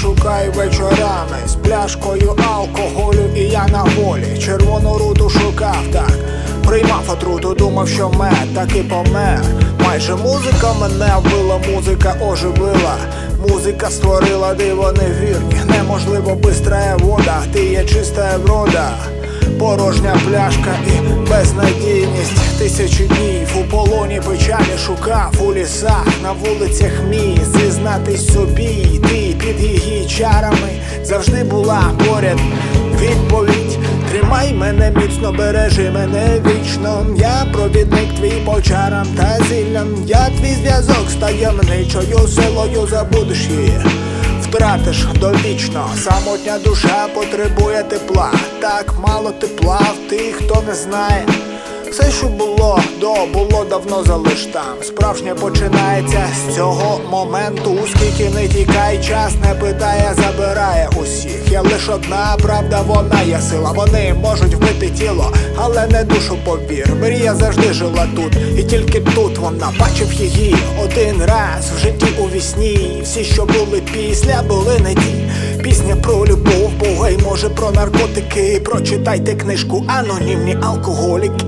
шукаю вечорами з пляшкою алкоголю, і я на волі. Червону руту шукав так. Приймав отруту, думав, що мед таки помер. Майже музика мене вбила, музика оживила. Музика створила диво невірні. Неможливо бистрая вода, ти є чиста врода. Порожня пляшка і безнадійність тисячі печалі шукав у лісах, на вулицях міст зізнатись собі, ти під її чарами завжди була поряд. Відповідь Тримай мене міцно, бережи мене вічно. Я провідник твій по чарам та зіллям. Я твій зв'язок з таємничою силою забудеш її. Втратиш довічно, самотня душа потребує тепла. Так мало тепла в тих, хто не знає. Все, що було до, було давно залиш там. Справжнє починається з цього моменту. Скільки не тікай, час не питає, забирає усіх. Є лиш одна правда, вона є сила. Вони можуть вбити тіло, але не душу повір. Мрія завжди жила тут, і тільки тут вона бачив її один раз в житті у вісні. Всі, що були після, були не ті. Пісня про любов, Бога й може про наркотики. Прочитайте книжку Анонімні алкоголіки.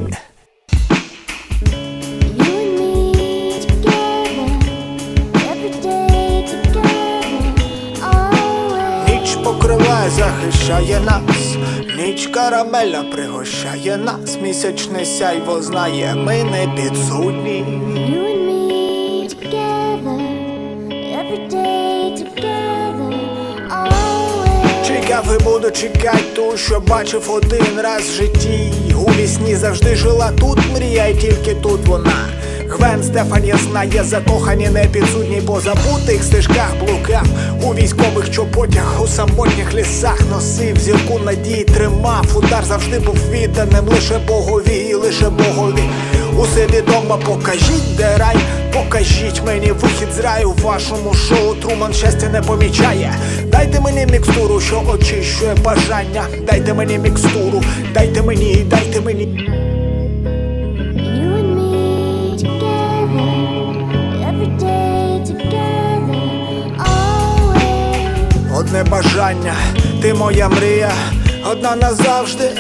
Ніч захищає нас, ніч карамельна пригощає нас, місячне сяйво знає, ми не підсудні. You and me together, every day together, always. Чекав і буду чекать ту, що бачив один раз в житті. У вісні завжди жила тут, мрія, і тільки тут вона. Гвен Стефані знає, закохані не підсудні по забутих стежках блукав у військових чоботях, у самотніх лісах носив зірку надії, тримав удар завжди був відданим лише Богові, лише Богові. Усе відомо, покажіть, де рай, покажіть мені вихід з раю в вашому шоу. Труман щастя не помічає. Дайте мені мікстуру, що очищує бажання. Дайте мені мікстуру, дайте мені, дайте мені. Одне бажання, ти моя мрія, одна назавжди.